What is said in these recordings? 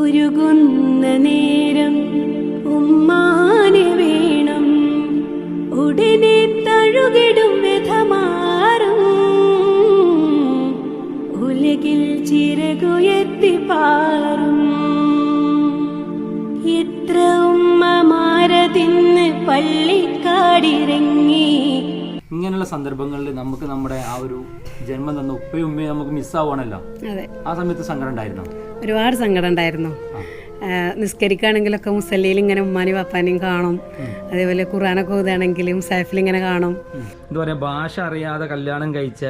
ഉരുകുന്ന നേരം ഉമ്മാനെ വേണം. ഉടനെ തഴുകിടും വ്യഥമാറും. ഉലകിൽ ചിറകുയർത്തി പാറും. എത്ര ഉമ്മമാരതിന്ന് പള്ളിക്കാടിറങ്ങി. ഇങ്ങനെയുള്ള സന്ദർഭങ്ങളിൽ നമുക്ക് നമ്മുടെ ആ ഒരു ജന്മം തന്ന ഉപ്പയും ഉമ്മയും നമുക്ക് മിസ്സാവണല്ലോ അതെ. ആ സമയത്ത് സങ്കടം ഉണ്ടായിരുന്നോ? ഒരുപാട് സങ്കടം ഉണ്ടായിരുന്നു. നിസ്കരിക്കുകയാണെങ്കിലൊക്കെ മുസല്ലയിൽ ഇങ്ങനെ ഉമ്മാനും പപ്പാനെയും കാണും. അതേപോലെ ഖുറാനൊക്കെ ഓതുകയാണെങ്കിലും സൈഫിൽ ഇങ്ങനെ കാണും. എന്താ പറയാ ഭാഷ അറിയാതെ കല്യാണം കഴിച്ച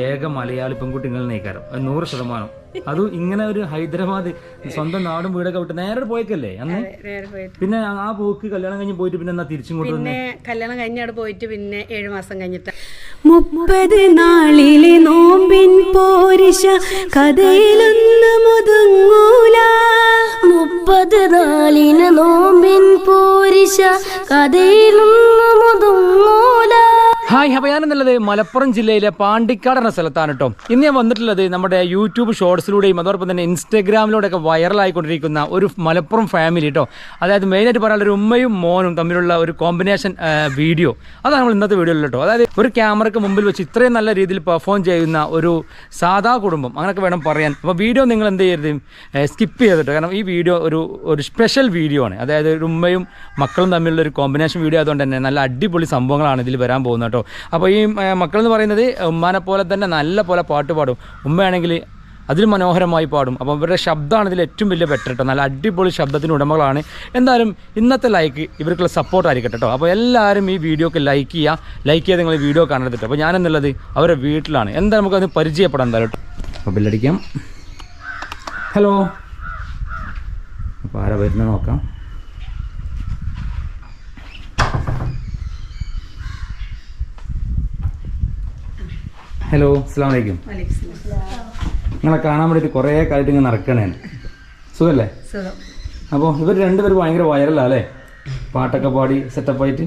ഏക മലയാളി പെൺകുട്ടികൾ നയിക്കാരം നൂറ് ശതമാനം. അതും ഇങ്ങനെ ഒരു ഹൈദരാബാദ് സ്വന്തം നാടും വീടൊക്കെ വിട്ട് നേരെ പോയക്കല്ലേ അന്ന്? പിന്നെ ആ- പോക്ക് കല്യാണം കഴിഞ്ഞ് പോയിട്ട് പിന്നെ എന്നാ തിരിച്ചും കൊണ്ടുവന്നെ കല്യാണം കഴിഞ്ഞവിടെ പോയിട്ട് പിന്നെ ഏഴു മാസം കഴിഞ്ഞിട്ട് മുപ്പത് നാളിലെ നോമ്പിൻ പോരിശ കഥയിലൊന്ന് മുതുങ്ങൂല. മുപ്പത് നാളിന് നോമ്പിൻ പോരിഷ കഥയിലൊന്ന് ഒതുങ്ങൂല ഹായ് ഞാനെന്നുള്ളത് മലപ്പുറം ജില്ലയിലെ പാണ്ടിക്കാട് എന്ന സ്ഥലത്താണ് കേട്ടോ ഇന്ന് ഞാൻ വന്നിട്ടുള്ളത് നമ്മുടെ യൂട്യൂബ് ഷോർട്സിലൂടെയും അതോടൊപ്പം തന്നെ ഇൻസ്റ്റഗ്രാമിലൂടെയൊക്കെ വൈറലായിക്കൊണ്ടിരിക്കുന്ന ഒരു മലപ്പുറം ഫാമിലി കേട്ടോ അതായത് മെയിനായിട്ട് പറയാനുള്ള ഒരു ഉമ്മയും മോനും തമ്മിലുള്ള ഒരു കോമ്പിനേഷൻ വീഡിയോ. അതാണ് നമ്മൾ ഇന്നത്തെ വീഡിയോയിൽ കേട്ടോ അതായത് ഒരു ക്യാമറയ്ക്ക് മുമ്പിൽ വെച്ച് ഇത്രയും നല്ല രീതിയിൽ പെർഫോം ചെയ്യുന്ന ഒരു സാധാ കുടുംബം. അങ്ങനെയൊക്കെ വേണം പറയാൻ. അപ്പോൾ വീഡിയോ നിങ്ങൾ എന്ത് ചെയ്യരുത്? സ്കിപ്പ് ചെയ്തിട്ട് കാരണം ഈ വീഡിയോ ഒരു ഒരു സ്പെഷ്യൽ വീഡിയോ ആണ്. അതായത് ഒരു ഉമ്മയും മക്കളും തമ്മിലുള്ള ഒരു കോമ്പിനേഷൻ വീഡിയോ ആയതുകൊണ്ട് തന്നെ നല്ല അടിപൊളി സംഭവങ്ങളാണ് ഇതിൽ വരാൻ പോകുന്നത് കേട്ടോ അപ്പോൾ ഈ മക്കളെന്ന് പറയുന്നത് ഉമ്മാനെ പോലെ തന്നെ നല്ല പോലെ പാട്ട് പാടും. ഉമ്മയാണെങ്കിൽ അതിൽ മനോഹരമായി പാടും. അപ്പോൾ ഇവരുടെ ശബ്ദമാണ് ഇതിൽ ഏറ്റവും വലിയ ബെറ്റർ കേട്ടോ നല്ല അടിപൊളി ശബ്ദത്തിന് ഉടമകളാണ്. എന്തായാലും ഇന്നത്തെ ലൈക്ക് ഇവർക്കുള്ള സപ്പോർട്ട് ആയിരിക്കട്ടെ കേട്ടോ അപ്പോൾ എല്ലാവരും ഈ വീഡിയോക്ക് ലൈക്ക് ചെയ്യുക ലൈക്ക് ചെയ്ത് നിങ്ങൾ വീഡിയോ കാണരുത് കേട്ടോ അപ്പോൾ ഞാനെന്നുള്ളത് അവരുടെ വീട്ടിലാണ്. എന്താ നമുക്ക് അതിന് പരിചയപ്പെടാം എന്തായാലും കേട്ടോ അപ്പോൾ ബില്ലടിക്കാം ഹലോ അപ്പോൾ ആരാ വരുന്നത് നോക്കാം. ഹലോ അസ്സാം വലൈക്കും നിങ്ങളെ കാണാൻ വേണ്ടിയിട്ട് കുറേ കാലത്ത് ഇങ്ങനെ നടക്കണേ സുഖല്ലേ? സുഖം. അപ്പോൾ ഇവർ രണ്ടുപേരും ഭയങ്കര വൈറലാ അല്ലേ പാട്ടൊക്കെ പാടി സെറ്റപ്പ് ആയിട്ട്.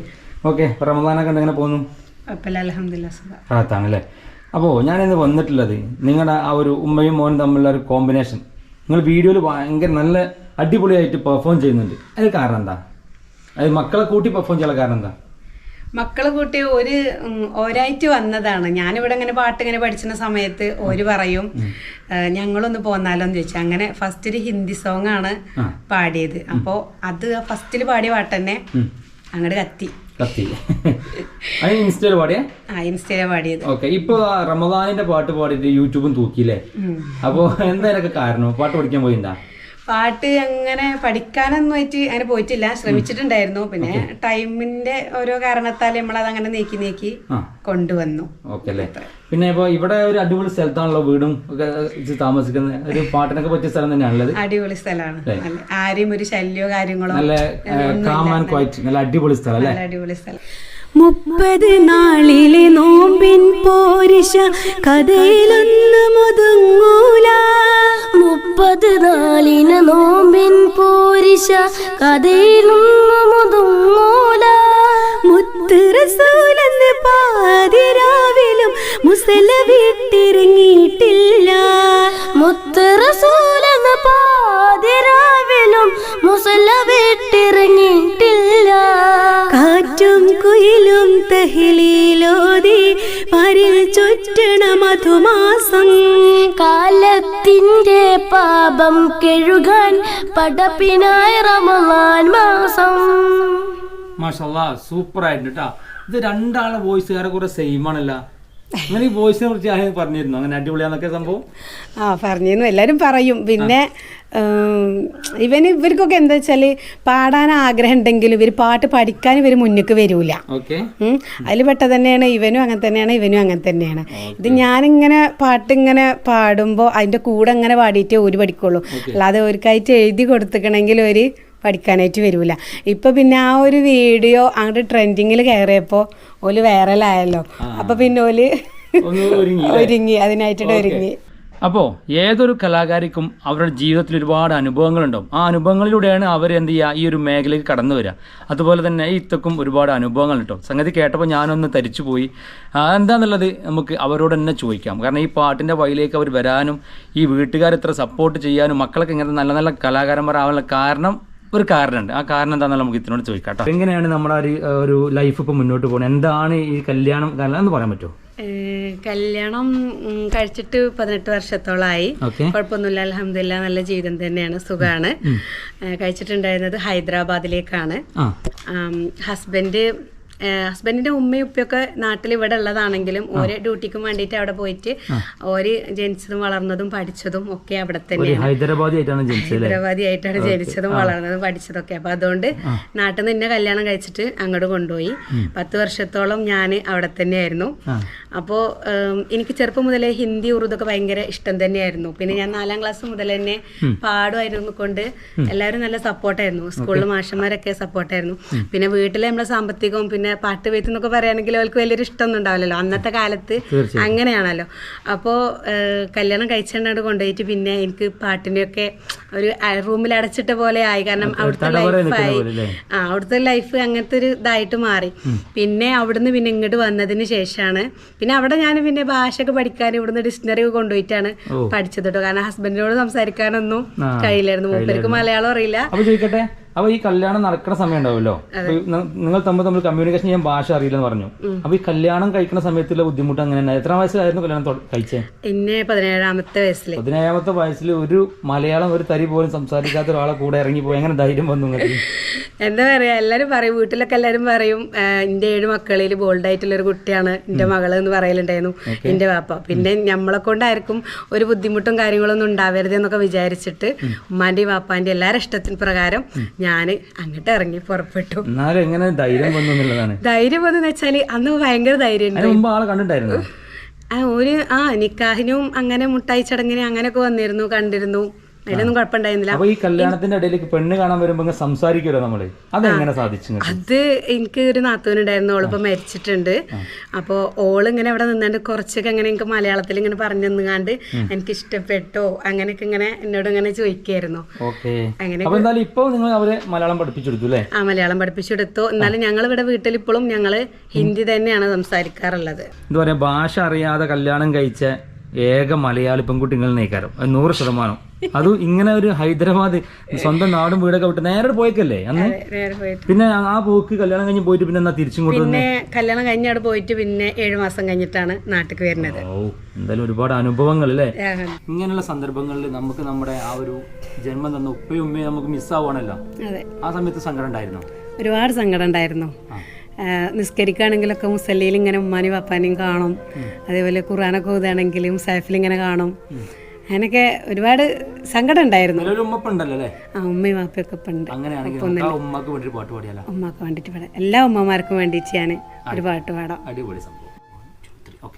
ഓക്കെ റമദാനൊക്കെ എങ്ങനെ പോകുന്നു? കുഴപ്പമില്ല അലഹമില്ല സുഖം. റാത്താണ് അല്ലേ അപ്പോൾ ഞാനിന്ന് വന്നിട്ടുള്ളത് നിങ്ങളുടെ ആ ഒരു ഉമ്മയും മോനും തമ്മിലുള്ള ഒരു കോമ്പിനേഷൻ നിങ്ങൾ വീഡിയോയിൽ ഭയങ്കര നല്ല അടിപൊളിയായിട്ട് പെർഫോം ചെയ്യുന്നുണ്ട്. അതിന് കാരണം എന്താ? അത് മക്കളെ കൂട്ടി പെർഫോം ചെയ്യാനുള്ള കാരണം എന്താ? മക്കളെ കൂട്ടി ഒരു ഓരായിട്ട് വന്നതാണ്. ഞാനിവിടെ ഇങ്ങനെ പാട്ട് ഇങ്ങനെ പഠിച്ചിരുന്ന സമയത്ത് ഓര് പറയും ഞങ്ങളൊന്ന് പോന്നാലോന്ന് ചോദിച്ചു. അങ്ങനെ ഫസ്റ്റ് ഒരു ഹിന്ദി സോങ് ആണ് പാടിയത്. അപ്പോ അത് ഫസ്റ്റിൽ പാടിയ പാട്ട് തന്നെ അങ്ങോട്ട് കത്തി. കത്തി. ഇൻസ്റ്റയിൽ പാടിയേ? ആ ഇൻസ്റ്റയിൽ പാടിയത്. ഓക്കെ. ഇപ്പൊ റമദാനിന്റെ പാട്ട് പാടിയിട്ട് യൂട്യൂബും തൂക്കിയില്ലേ? അപ്പോ അപ്പൊ എന്താ ഇതിനൊക്കെ കാരണം? പാട്ട് പഠിക്കാൻ പോയിണ്ടാ? പാട്ട് അങ്ങനെ പഠിക്കാനൊന്നും ആയിട്ട് അങ്ങനെ പോയിട്ടില്ല. ശ്രമിച്ചിട്ടുണ്ടായിരുന്നു. പിന്നെ ടൈമിന്റെ ഓരോ കാരണത്താൽ നമ്മളത് അങ്ങനെ നീക്കി നീക്കി കൊണ്ടുവന്നു. ഓക്കെ അല്ലേ? പിന്നെ ഇപ്പൊ ഇവിടെ ഒരു അടിപൊളി സ്ഥലത്താണല്ലോ വീടും ഒക്കെ താമസിക്കുന്നത്. ഒരു പാട്ടിനൊക്കെ പറ്റിയ സ്ഥലം തന്നെയാണുള്ളത് അടിപൊളി സ്ഥലമാണ്. ആരെയും ഒരു ശല്യോ കാര്യങ്ങളോ നല്ല കാം ആൻഡ് ക്വൈറ്റ് നല്ല അടിപൊളി സ്ഥലം അല്ലേ? അടിപൊളി സ്ഥലം. മുപ്പത് നാളിലെ നോമ്പിൻ പോരിശ കഥയിലൊന്ന് മുതുങ്ങൂല. മുപ്പത് നാളിന് നോമ്പിൻ പോരിശ കഥയിലൊന്ന് മുതുങ്ങൂല. മുത്തുറസൂലെന്ന് പാതിരാവിലും മുസല തഹിലീലോതി പരിൽ ചുറ്റണ മധുമാസം. കാലത്തിന്റെ പാപം കെഴുകാൻ പടപ്പിനായി റമലാൻ മാസം. മാഷല്ലാ സൂപ്പർ ആയിട്ടുണ്ട് കേട്ടാ ഇത് രണ്ടാളെ വോയിസ് ഏറെ കുറെ സെയിം ആണല്ലോ. അങ്ങനെ ഈ വോയിസിനെ കുറിച്ച് പറഞ്ഞിരുന്നു? അങ്ങനെ അടിപൊളിയാന്നൊക്കെ സംഭവം? ആ പറഞ്ഞിരുന്നു. എല്ലാവരും പറയും. പിന്നെ ഇവന് ഇവർക്കൊക്കെ എന്താ വെച്ചാൽ പാടാൻ ആഗ്രഹം ഉണ്ടെങ്കിലും ഇവർ പാട്ട് പഠിക്കാൻ ഇവർ മുന്നേക്ക് വരൂല. അതിൽ പെട്ട തന്നെയാണ്. ഇവനും അങ്ങനെ തന്നെയാണ്. ഇവനും അങ്ങനെ തന്നെയാണ്. ഇത് ഞാനിങ്ങനെ പാട്ട് ഇങ്ങനെ പാടുമ്പോ അതിന്റെ കൂടെ അങ്ങനെ പാടിയിട്ടേ ഒരു പഠിക്കുള്ളൂ. അല്ലാതെ അവർക്കായിട്ട് എഴുതി കൊടുത്തിക്കണമെങ്കിൽ ഒരു പഠിക്കാനായിട്ട് വരില്ല ഇപ്പൊ പിന്നെ ആ ഒരു വീഡിയോ അങ്ങോട്ട് ട്രെൻഡിങ്ങിൽ കയറിയപ്പോ ഓൽ വൈറലായല്ലോ. അപ്പൊ പിന്നെ ഓൽ ഒരുങ്ങി അതിനായിട്ട് ഒരുങ്ങി അപ്പോൾ ഏതൊരു കലാകാരിക്കും അവരുടെ ജീവിതത്തിൽ ഒരുപാട് അനുഭവങ്ങളുണ്ടാവും. ആ അനുഭവങ്ങളിലൂടെയാണ് അവർ എന്ത് ചെയ്യുക ഈ ഒരു മേഖലയ്ക്ക് കടന്നു വരിക. അതുപോലെ തന്നെ ഈ ഇത്തക്കും ഒരുപാട് അനുഭവങ്ങൾ കിട്ടും സംഗതി കേട്ടപ്പോൾ ഞാനൊന്ന് തരിച്ചു പോയി. എന്താണെന്നുള്ളത് എന്താന്നുള്ളത് നമുക്ക് അവരോട് തന്നെ ചോദിക്കാം. കാരണം ഈ പാട്ടിന്റെ വഴിയിലേക്ക് അവർ വരാനും ഈ വീട്ടുകാർ ഇത്ര സപ്പോർട്ട് ചെയ്യാനും മക്കളൊക്കെ ഇങ്ങനത്തെ നല്ല നല്ല കലാകാരന്മാരാവാനുള്ള കാരണം ഒരു കാരണമുണ്ട്. ആ കാരണം എന്താണെന്ന് നമുക്ക് ഇതിനോട് ചോദിക്കാം കേട്ടോ. എങ്ങനെയാണ് നമ്മുടെ ഒരു ഒരു ലൈഫ് ഇപ്പോൾ മുന്നോട്ട് പോകുന്നത് എന്താണ് ഈ കല്യാണം കാരണം എന്ന് പറയാൻ പറ്റുമോ? കല്യാണം കഴിച്ചിട്ട് പതിനെട്ട് വർഷത്തോളമായി കുഴപ്പമൊന്നുമില്ല അലഹമില്ല നല്ല ജീവിതം തന്നെയാണ് സുഖമാണ് കഴിച്ചിട്ടുണ്ടായിരുന്നത് ഹൈദരാബാദിലേക്കാണ്. ഹസ്ബൻഡ് ഹസ്ബൻഡിന്റെ ഉമ്മയും ഉപ്പയൊക്കെ നാട്ടിൽ ഇവിടെ ഉള്ളതാണെങ്കിലും ഓരോ ഡ്യൂട്ടിക്കും വേണ്ടിയിട്ട് അവിടെ പോയിട്ട് ഓര് ജനിച്ചതും വളർന്നതും പഠിച്ചതും ഒക്കെ അവിടെ തന്നെ തന്നെയാണ്. ഹൈദരാബാദി ആയിട്ടാണ് ജനിച്ചത് വളർന്നതും പഠിച്ചതും ഒക്കെ അപ്പൊ അതുകൊണ്ട് നാട്ടിൽ നിന്ന് കല്യാണം കഴിച്ചിട്ട് അങ്ങോട്ട് കൊണ്ടുപോയി. പത്ത് വർഷത്തോളം ഞാൻ അവിടെ തന്നെയായിരുന്നു. അപ്പോൾ എനിക്ക് ചെറുപ്പം മുതലേ ഹിന്ദി ഉറുദൊക്കെ ഭയങ്കര ഇഷ്ടം തന്നെയായിരുന്നു. പിന്നെ ഞാൻ നാലാം ക്ലാസ് മുതൽ തന്നെ പാടുമായിരുന്നു കൊണ്ട് എല്ലാവരും നല്ല സപ്പോർട്ടായിരുന്നു. സ്കൂളിൽ മാഷന്മാരൊക്കെ സപ്പോർട്ടായിരുന്നു. പിന്നെ വീട്ടിലെ നമ്മളെ സാമ്പത്തികവും പിന്നെ പാട്ട് വെയ്ത്ത് എന്നൊക്കെ പറയുകയാണെങ്കിൽ അവർക്ക് വലിയൊരു ഇഷ്ടമൊന്നും ഉണ്ടാവില്ലല്ലോ. അന്നത്തെ കാലത്ത് അങ്ങനെയാണല്ലോ. അപ്പോൾ കല്യാണം കഴിച്ചുകൊണ്ട് കൊണ്ടുപോയിട്ട് പിന്നെ എനിക്ക് പാട്ടിന്റെയൊക്കെ ഒരു റൂമിൽ അടച്ചിട്ട പോലെ ആയി. കാരണം അവിടുത്തെ ലൈഫായി ആ അവിടുത്തെ ലൈഫ് അങ്ങനത്തെ ഒരു ഇതായിട്ട് മാറി. പിന്നെ അവിടുന്ന് പിന്നെ ഇങ്ങോട്ട് വന്നതിന് ശേഷമാണ് പിന്നെ അവിടെ ഞാൻ പിന്നെ ഭാഷയൊക്കെ പഠിക്കാൻ ഇവിടുന്ന് ഡിക്ഷണറി ഒക്കെ കൊണ്ടുപോയിട്ടാണ് പഠിച്ചത് കേട്ടോ. കാരണം ഹസ്ബൻഡിനോട് സംസാരിക്കാനൊന്നും കഴിയില്ലായിരുന്നു. മൂപ്പർക്ക് മലയാളം അറിയില്ല. അപ്പൊ ഈ കല്യാണം നടക്കുന്ന സമയം ഉണ്ടാവുമല്ലോ? നിങ്ങൾ തമ്മിൽ തമ്മിൽ കമ്മ്യൂണിക്കേഷൻ ചെയ്യാൻ ഭാഷ അറിയില്ലെന്ന് പറഞ്ഞു. അപ്പൊ ഈ കല്യാണം കഴിക്കുന്ന സമയത്തുള്ള ബുദ്ധിമുട്ട് അങ്ങനെ? എത്ര വയസ്സിലായിരുന്നു കല്യാണം കഴിച്ചേ? പിന്നെ പതിനേഴാമത്തെ വയസ്സിൽ പതിനേഴാമത്തെ വയസ്സിൽ ഒരു മലയാളം ഒരു തരി പോലും സംസാരിക്കാത്ത ഒരാളെ കൂടെ ഇറങ്ങി പോയി എങ്ങനെ ധൈര്യം വന്നു എന്താ പറയാ എല്ലാരും പറയും വീട്ടിലൊക്കെ എല്ലാരും പറയും എന്റെ ഏഴ് മക്കളിൽ ബോൾഡ് ആയിട്ടുള്ള ഒരു കുട്ടിയാണ് എന്റെ മകൾ എന്ന് പറയലുണ്ടായിരുന്നു എന്റെ വാപ്പ. പിന്നെ നമ്മളെ കൊണ്ടായിരിക്കും ഒരു ബുദ്ധിമുട്ടും കാര്യങ്ങളൊന്നും ഉണ്ടാവരുത് എന്നൊക്കെ വിചാരിച്ചിട്ട് ഉമ്മാന്റെയും വാപ്പാന്റെയും എല്ലാവരുടെ ഇഷ്ടത്തിന് പ്രകാരം ഞാൻ അങ്ങോട്ട് ഇറങ്ങി പുറപ്പെട്ടു. എന്നാലും എങ്ങനെ ധൈര്യം വന്നു എന്നുള്ളതാണ്. ധൈര്യം വന്നു വെച്ചാൽ അന്ന് ഭയങ്കര ധൈര്യം ആളെ കണ്ടിട്ടായിരുന്നു ആ ഒരു ആ നിക്കാഹിനും അങ്ങനെ മുട്ടായി ചടങ്ങിനും അങ്ങനെയൊക്കെ വന്നിരുന്നു കണ്ടിരുന്നു. അതിലൊന്നും കുഴപ്പമുണ്ടായിരുന്നില്ല. അപ്പൊ ഈ കല്യാണത്തിന്റെ ഇടയിലേക്ക് പെണ്ണ് കാണാൻ വരുമ്പോ സംസാരിക്കുമല്ലോ നമ്മൾ? അതെങ്ങനെ സാധിച്ചു അത് എനിക്ക് ഒരു നാത്തൂനുണ്ടായിരുന്നു ഓളിപ്പോ മരിച്ചിട്ടുണ്ട്. അപ്പോൾ ഓൾ ഇങ്ങനെ അവിടെ നിന്നാണ്ട് കുറച്ചൊക്കെ അങ്ങനെ എനിക്ക് മലയാളത്തിൽ ഇങ്ങനെ പറഞ്ഞു തന്നുകാണ്ട് എനിക്ക് ഇഷ്ടപ്പെട്ടോ അങ്ങനെയൊക്കെ ഇങ്ങനെ എന്നോട് ഇങ്ങനെ ചോദിക്കായിരുന്നു. അങ്ങനെ ഇപ്പൊ നിങ്ങൾ അവരെ മലയാളം പഠിപ്പിച്ചെടുത്തു അല്ലേ? ആ മലയാളം പഠിപ്പിച്ചെടുത്തു. എന്നാലും ഞങ്ങൾ ഇവിടെ വീട്ടിൽ ഇപ്പോഴും ഞങ്ങൾ ഹിന്ദി തന്നെയാണ് സംസാരിക്കാറുള്ളത്. എന്താ പറയാ ഭാഷ അറിയാതെ കല്യാണം കഴിച്ച ഏക മലയാളി പെൺകുട്ടികൾ നയിക്കാരം നൂറ് ശതമാനം. അതും ഇങ്ങനെ ഒരു ഹൈദരാബാദ് സ്വന്തം നാടും വീടൊക്കെ വിട്ട് നേരെ പോയേക്കല്ലേ അന്ന്? പിന്നെ ആ പോക്ക് കല്യാണം കഴിഞ്ഞ് പോയിട്ട് പിന്നെ എന്നാ തിരിച്ചും കൊണ്ട് പിന്നെ കല്യാണം കഴിഞ്ഞ അവിടെ പോയിട്ട് പിന്നെ ഏഴു മാസം കഴിഞ്ഞിട്ടാണ് നാട്ടിൽ വരുന്നത്. ഓ എന്തായാലും ഒരുപാട് അനുഭവങ്ങൾ അല്ലേ? ഇങ്ങനെയുള്ള സന്ദർഭങ്ങളിൽ നമുക്ക് നമ്മുടെ ആ ഒരു ജന്മം തന്ന ഉപ്പയും ഉമ്മയും നമുക്ക് മിസ്സാവണല്ലോ ആ സമയത്ത് സങ്കടം ഉണ്ടായിരുന്നു? ഒരുപാട് സങ്കടം ഉണ്ടായിരുന്നു. നിസ്കരിക്കുകയാണെങ്കിലൊക്കെ മുസല്ലയിൽ ഇങ്ങനെ ഉമ്മാനും പപ്പാനെയും കാണും. അതേപോലെ ഖുറാനൊക്കെ ഓതുകയാണെങ്കിലും സൈഫിലിങ്ങനെ കാണും. അങ്ങനെയൊക്കെ ഒരുപാട് സങ്കടം ഉണ്ടായിരുന്നു. ആ ഉമ്മയും വാപ്പയൊക്കെ ഉണ്ട്. ഉമ്മക്ക് വേണ്ടി ഒരു പാട്ട് പാടിയാലോ? ഉമ്മക്ക് വേണ്ടിയിട്ട് പാടാം. എല്ലാ ഉമ്മമാർക്കും വേണ്ടിയിട്ട് ഞാൻ ഒരു പാട്ട് പാടാം. അടിപൊളി സംഭവം. ഓക്കെ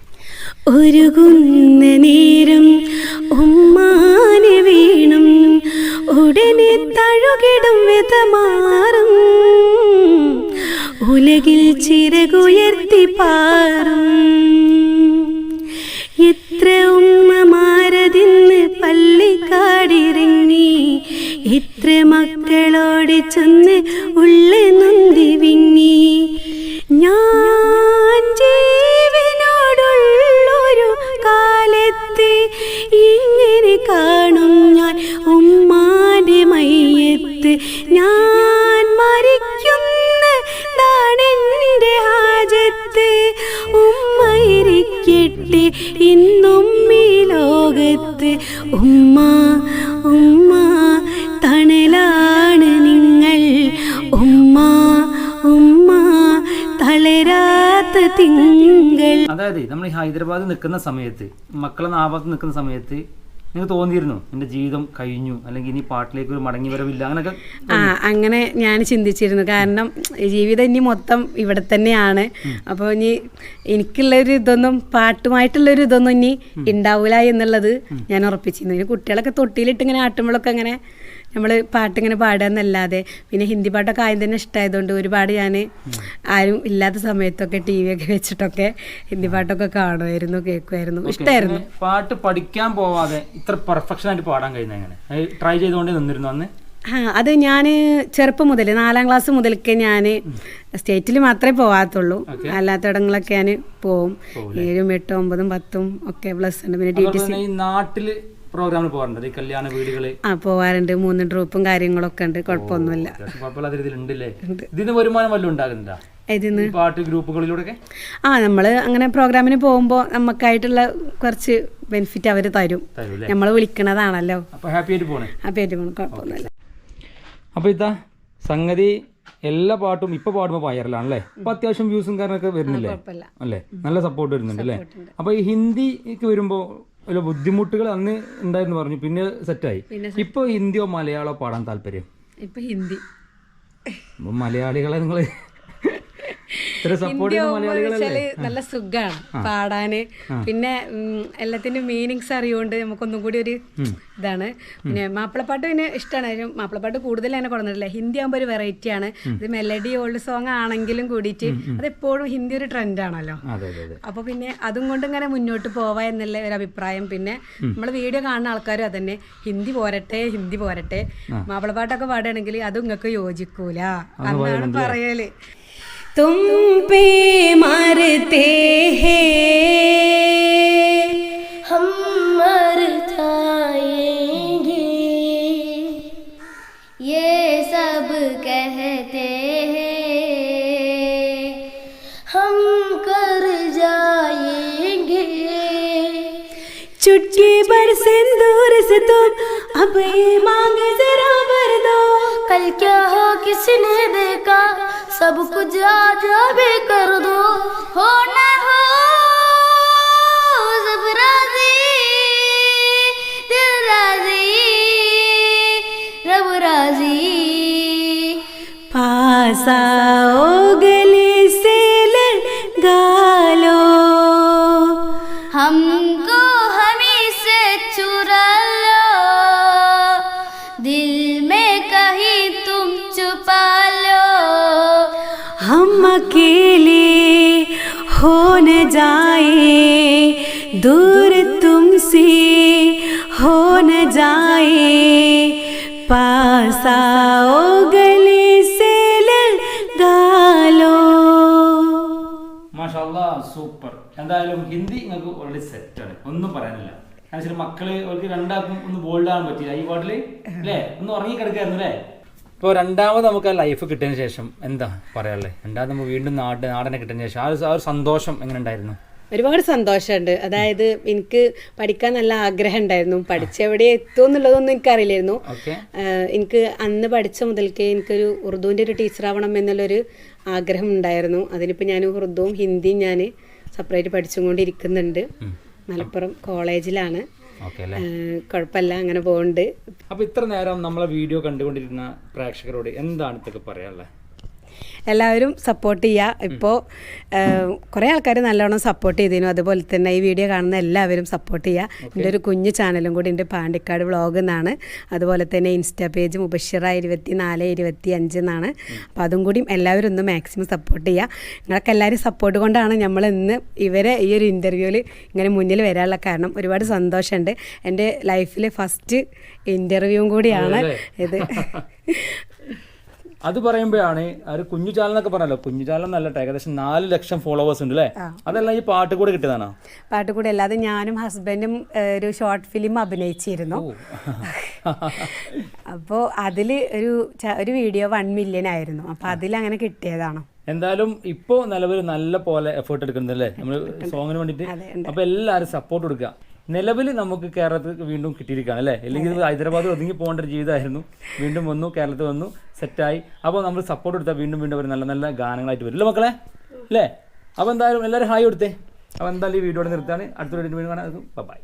ഒരുകുന്ന നേരം ഉമ്മാനെ വീണം ഉടനെ തഴുകിടും വിധമാറും ഉലകിൽ ചിറകുയർത്തി പാറും. എത്ര ഇരിക്കട്ടെ ഇന്നും ഈ ലോകത്ത് ഉമ്മ ഉമ്മ തണലാണ് നിങ്ങൾ. ഉമ്മ ഉമ്മ തളരാത്ത തിങ്കൾ. അതായത് നമ്മൾ ഹൈദരാബാദിൽ നിൽക്കുന്ന സമയത്ത് മക്കളെ നാഭാഗത്ത് നിൽക്കുന്ന സമയത്ത് നിങ്ങൾക്ക് തോന്നിയിരുന്നു? എന്റെ ജീവിതം കഴിഞ്ഞു അല്ലെങ്കിൽ ഇനി പാട്ടിലേക്ക് ഒരു മടങ്ങി വരവില്ല അങ്ങനെയൊക്കെ ആ അങ്ങനെ ഞാൻ ചിന്തിച്ചിരുന്നു. കാരണം ജീവിതം ഇനി മൊത്തം ഇവിടെ തന്നെയാണ്. അപ്പോൾ ഇനി എനിക്കുള്ളൊരു ഇതൊന്നും പാട്ടുമായിട്ടുള്ളൊരു ഇതൊന്നും ഇനി ഉണ്ടാവില്ല എന്നുള്ളത് ഞാൻ ഉറപ്പിച്ചിരുന്നു. ഇനി കുട്ടികളൊക്കെ തൊട്ടിയിലിട്ട് ഇങ്ങനെ ആട്ടുമ്പോഴൊക്കെ അങ്ങനെ നമ്മൾ പാട്ടിങ്ങനെ പാടുക എന്നല്ലാതെ പിന്നെ ഹിന്ദി പാട്ടൊക്കെ ആദ്യം തന്നെ ഇഷ്ടമായതുകൊണ്ട് ഒരുപാട് ഞാൻ ആരും ഇല്ലാത്ത സമയത്തൊക്കെ ടി വി ഒക്കെ വെച്ചിട്ടൊക്കെ ഹിന്ദി പാട്ടൊക്കെ കാണുമായിരുന്നു കേൾക്കുമായിരുന്നു. ഇഷ്ടമായിരുന്നു പാട്ട് പഠിക്കാൻ പോവാതെ ഇത്ര പെർഫെക്ഷൻ ആയിട്ട് പാടാൻ കഴിയുന്നത് എങ്ങനെ? ട്രൈ ചെയ്തുകൊണ്ട് നിന്നിരുന്നു അന്ന്? ആ അത് ഞാൻ ചെറുപ്പം മുതൽ നാലാം ക്ലാസ് മുതൽക്ക് ഞാൻ സ്റ്റേറ്റിൽ മാത്രമേ പോകാത്തുള്ളൂ അല്ലാത്തയിടങ്ങളൊക്കെ ഞാൻ പോവും. ഏഴും എട്ടും ഒമ്പതും പത്തും ഒക്കെ പ്ലസ് ഉണ്ട് പിന്നെ ടി ടി സി തന്നെ പ്രോഗ്രാമിൽ പോകാറുണ്ട്. ഈ കല്യാണ വീടുകൾ. ആ പോവാറുണ്ട്. മൂന്ന് ട്രൂപ്പും കാര്യങ്ങളൊക്കെ ഉണ്ട്. കുഴപ്പമൊന്നുമില്ല. കുഴപ്പമില്ലാത്ത രീതിയിൽ ഉണ്ടല്ലേ? ഇതിന് വരുമാനം വല്ലതും ഉണ്ടാകുന്നുണ്ടോ? പാട്ട് ഗ്രൂപ്പുകളിലൂടെ ആ നമ്മൾ അങ്ങനെ പ്രോഗ്രാമിന് പോകുമ്പോൾ നമുക്കായിട്ടുള്ള കുറച്ച് ബെനിഫിറ്റ് അവർ തരും. നമ്മൾ വിളിക്കണതാണല്ലോ. അപ്പൊ ഹാപ്പി ആയിട്ട് പോണേ. ആയിട്ട് പേര് കുഴപ്പമൊന്നുമില്ല. അപ്പൊ ഇതാ സംഗതി എല്ലാ പാട്ടും ഇപ്പൊ പാടുമ്പോ വൈറലാണല്ലേ അപ്പൊ അത്യാവശ്യം വ്യൂസും കാര്യങ്ങളൊക്കെ വരുന്നില്ലേ? അല്ലേ? നല്ല സപ്പോർട്ട് വരുന്നുണ്ട് അല്ലേ? അപ്പൊ ഈ ഹിന്ദിക്ക് വരുമ്പോ വല്ല ബുദ്ധിമുട്ടുകൾ അന്ന് ഉണ്ടായിരുന്നു പറഞ്ഞു. പിന്നെ സെറ്റായി. ഇപ്പൊ ഹിന്ദിയോ മലയാളോ പാടാൻ താല്പര്യം? ഇപ്പൊ ഹിന്ദി. മലയാളികളെ നിങ്ങൾ ഇത്ര സപ്പോർട്ട് ചെയ്യുന്ന മലയാളികളല്ലേ വെച്ചാൽ നല്ല സുഖാണ് പാടാന്. പിന്നെ എല്ലാത്തിന്റെ മീനിങ്സ് അറിയുകൊണ്ട് നമുക്കൊന്നും കൂടി ഒരു ഇതാണ്. പിന്നെ മാപ്പിളപ്പാട്ട് പിന്നെ ഇഷ്ടമാണ് മാപ്പിളപ്പാട്ട് കൂടുതൽ തന്നെ കൊടുത്തിട്ടില്ല ഹിന്ദി ആകുമ്പോൾ ഒരു വെറൈറ്റി ആണ്. ഇത് മെലഡി ഓൾഡ് സോങ് ആണെങ്കിലും കൂടിയിട്ട് അതെപ്പോഴും ഹിന്ദി ഒരു ട്രെൻഡ് ആണല്ലോ. അപ്പൊ പിന്നെ അതും കൊണ്ട് ഇങ്ങനെ മുന്നോട്ട് പോവാ എന്നുള്ള ഒരു അഭിപ്രായം. പിന്നെ നമ്മൾ വീഡിയോ കാണുന്ന ആൾക്കാരും അതന്നെ. ഹിന്ദി പോരട്ടെ ഹിന്ദി പോരട്ടെ. മാപ്പിളപ്പാട്ടൊക്കെ പാടുകയാണെങ്കിൽ അത് നിങ്ങൾക്ക് യോജിക്കൂല. എന്നാണ് പറയൽ. तुम पे मरते हैं। हम मर जाएँगे। ये सब कहते हैं। हम कर जाएँगे। चुटकी पर सिंदूर से तुम अब ये कल क्या हो किसने देखा? सब कुछ आज अभी कर दो। हो ना हो सब राज़ी दिल राज़ी रब राज़ी। पास आओ गले से लगा लो हमको हमी से चुरा लो। दिल पास आओ गले से लगा लो മാഷാല്ലാ സൂപ്പർ എന്തായാലും ഹിന്ദി നിങ്ങൾക്ക് ഓൾറെഡി സെറ്റാണ് ഒന്നും പറയാനില്ല കാരണം വെച്ചാൽ മക്കള് അവർക്ക് രണ്ടാൾക്കും ഒന്ന് ബോൾഡ് ആകാൻ പറ്റില്ല ഈ പാട്ടില് അല്ലേ ഒന്ന് ഉറങ്ങി കിടക്കായിരുന്നു അല്ലേ ഇപ്പോൾ രണ്ടാമത് നമുക്ക് ആ ലൈഫ് കിട്ടിയതിന് ശേഷം എന്താ പറയാനുള്ളത് രണ്ടാമത് നമുക്ക് വീണ്ടും നാട് നാടനെ കിട്ടിയതിന് ശേഷം ആ ഒരു- ആ ഒരു സന്തോഷം എങ്ങനെ ഉണ്ടായിരുന്നു ഒരുപാട് സന്തോഷമുണ്ട്. അതായത് എനിക്ക് പഠിക്കാൻ നല്ല ആഗ്രഹം ഉണ്ടായിരുന്നു പഠിച്ചെവിടെ എത്തും എന്നുള്ളതൊന്നും എനിക്കറിയില്ലായിരുന്നു എനിക്ക് അന്ന് പഠിച്ച മുതൽക്കേ എനിക്കൊരു ഉറുദുവിന്റെ ഒരു ടീച്ചറാവണം എന്നുള്ളൊരു ആഗ്രഹം ഉണ്ടായിരുന്നു. അതിനിപ്പോൾ ഞാൻ ഉറുദുവും ഹിന്ദിയും ഞാൻ സെപ്പറേറ്റ് പഠിച്ചുകൊണ്ടിരിക്കുന്നുണ്ട്. മലപ്പുറം കോളേജിലാണ്. കുഴപ്പമില്ല അങ്ങനെ പോകുന്നുണ്ട് അപ്പോൾ ഇത്ര നേരം നമ്മളെ വീഡിയോ കണ്ടുകൊണ്ടിരുന്ന പ്രേക്ഷകരോട് എന്താണ് ഇതൊക്കെ പറയാനുള്ളത്? എല്ലാവരും സപ്പോർട്ട് ചെയ്യുക ഇപ്പോൾ കുറേ ആൾക്കാർ നല്ലോണം സപ്പോർട്ട് ചെയ്തിരുന്നു അതുപോലെ തന്നെ ഈ വീഡിയോ കാണുന്ന എല്ലാവരും സപ്പോർട്ട് ചെയ്യുക എന്റെ ഒരു കുഞ്ഞു ചാനലും കൂടി എന്റെ പാണ്ടിക്കാട് വ്ളോഗ് എന്നാണ്. അതുപോലെ തന്നെ ഇൻസ്റ്റാ പേജ് മുബഷിറ ഇരുപത്തി നാല് ഇരുപത്തി അഞ്ച് എന്നാണ് അപ്പോൾ അതും കൂടി എല്ലാവരും ഒന്ന് മാക്സിമം സപ്പോർട്ട് ചെയ്യുക നിങ്ങളൊക്കെ എല്ലാവരും സപ്പോർട്ട് കൊണ്ടാണ് നമ്മൾ ഇന്ന് ഇവരെ ഈ ഒരു ഇന്റർവ്യൂവിൽ ഇങ്ങനെ മുന്നിൽ വരാനുള്ള കാരണം. ഒരുപാട് സന്തോഷമുണ്ട് എന്റെ ലൈഫിൽ ഫസ്റ്റ് ഇന്റർവ്യൂവും കൂടിയാണ് ഇത്. അത് പറയുമ്പോഴാണ് ഒരു കുഞ്ഞു ചാനൽ എന്നൊക്കെ പറഞ്ഞല്ലോ. കുഞ്ഞു ചാനൽ എന്നല്ല ഏകദേശം നാല് ലക്ഷം ഫോളോവേഴ്സ് ഉണ്ട് അല്ലേ അതെല്ലാം ഈ പാട്ട് കൂടെ കിട്ടിയതാണോ? പാട്ട് കൂടെ അല്ലാതെ ഞാനും ഹസ്ബൻഡും ഒരു ഷോർട്ട് ഫിലിം അഭിനയിച്ചിരുന്നു. അപ്പോ അതിൽ ഒരു ഒരു വീഡിയോ വൺ മില്യൺ ആയിരുന്നു. അപ്പോൾ അതിൽ അങ്ങനെ കിട്ടിയതാണോ? എന്തായാലും ഇപ്പോ നിലവിൽ നല്ല പോലെ എഫേർട്ട് എടുക്കുന്നുണ്ടല്ലേ നമ്മൾ സോങ്ങിന് വേണ്ടിയിട്ട്. അപ്പൊ എല്ലാവരും സപ്പോർട്ട് കൊടുക്കുക. നിലവിൽ നമുക്ക് കേരളത്തിൽ വീണ്ടും കിട്ടിയിരിക്കുകയാണ് അല്ലേ? അല്ലെങ്കിൽ ഹൈദരാബാദിൽ ഹൈദരാബാദ് ഒതുങ്ങി പോകേണ്ട ഒരു ജീവിതമായിരുന്നു. വീണ്ടും വന്നു കേരളത്തിൽ വന്നു സെറ്റായി. അപ്പോൾ നമ്മൾ സപ്പോർട്ട് കൊടുത്താൽ വീണ്ടും വീണ്ടും അവർ നല്ല നല്ല ഗാനങ്ങളായിട്ട് വരും. മക്കളെ? അല്ലേ? അപ്പോൾ എന്തായാലും എല്ലാവരും ഹായ് കൊടുത്തേ. അപ്പോൾ എന്തായാലും ഈ വീഡിയോ നിർത്താണ് അടുത്തൊരു വീഡിയോ കാണാം. ബൈ